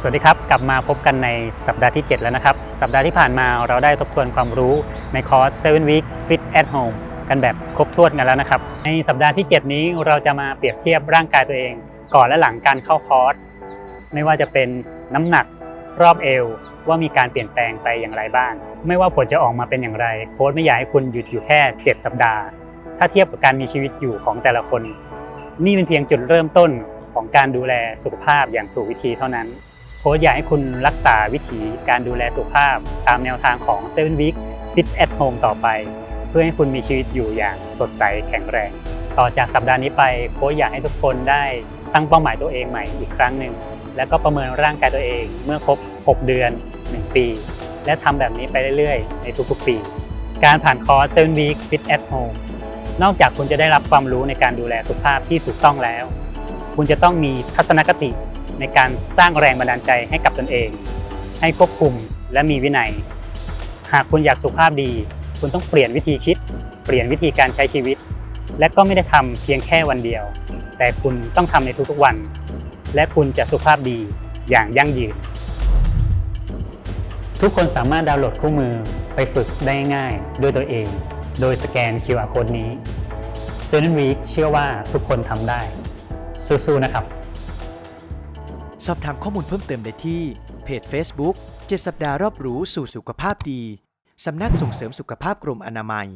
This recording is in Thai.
สวัสดีครับ กลับมาพบกันในสัปดาห์ที่ 7 แล้วนะครับ สัปดาห์ที่ผ่านมาเราได้ทบทวนความรู้ในคอร์ส 7 week fit at home กันแบบครบถ้วนกันแล้วนะครับ ในสัปดาห์ที่ 7 นี้เราจะมาเปรียบเทียบร่างกายตัวเอง ก่อนและหลังการเข้าคอร์สไม่ว่าจะเป็นน้ำหนักรอบเอวว่ามีการเปลี่ยนแปลงไปอย่างไรบ้าง ไม่ว่าผลจะออกมาเป็นอย่างไร โค้ชไม่อยากให้คุณหยุดอยู่แค่ 7 สัปดาห์ ถ้าเทียบกับการมีชีวิตอยู่ของแต่ละคน นี่เป็นเพียงจุดเริ่มต้นของการดูแลสุขภาพอย่างถูกวิธีเท่านั้น โค้ชอยากให้คุณรักษาวิถีการดูแลสุขภาพ ตามแนวทางของ 7 Week Fit at Home ต่อไป เพื่อให้คุณมีชีวิตอยู่อย่างสดใสแข็งแรง ต่อจากสัปดาห์นี้ไปโค้ชอยากให้ทุกคนได้ตั้งเป้าหมายตัวเองใหม่อีกครั้งหนึ่งแล้วก็ประเมินร่างกายตัวเองเมื่อครบ 6 เดือน 1 ปี และทำแบบนี้ไปเรื่อยๆ ในทุกๆปี การผ่านคอร์ส7 Week Fit at Home นอกจากคุณจะได้รับความรู้ในการดูแลสุขภาพที่ถูกต้องแล้ว คุณจะต้องมีทัศนคติ ในการสร้างแรงบันดาลใจให้กับตนเอง ให้ควบคุมและมีวินัย หากคุณอยากสุขภาพดี คุณต้องเปลี่ยนวิธีคิด เปลี่ยนวิธีการใช้ชีวิต และก็ไม่ได้ทำเพียงแค่วันเดียว แต่คุณต้องทำในทุกๆวัน และคุณจะสุขภาพดีอย่างยั่งยืน ทุกคนสามารถดาวน์โหลดคู่มือไปฝึกได้ง่ายด้วยตัวเอง โดยสแกน QR Code นี้ s e v e n Week เชื่อว่าทุกคนทำได้สู้ๆนะครับ สอบถามข้อมูลเพิ่มเติมได้ที่ เพจ Facebook 7 สัปดาห์รอบรู้สู่สุขภาพดี สำนักส่งเสริมสุขภาพกรมอนามัย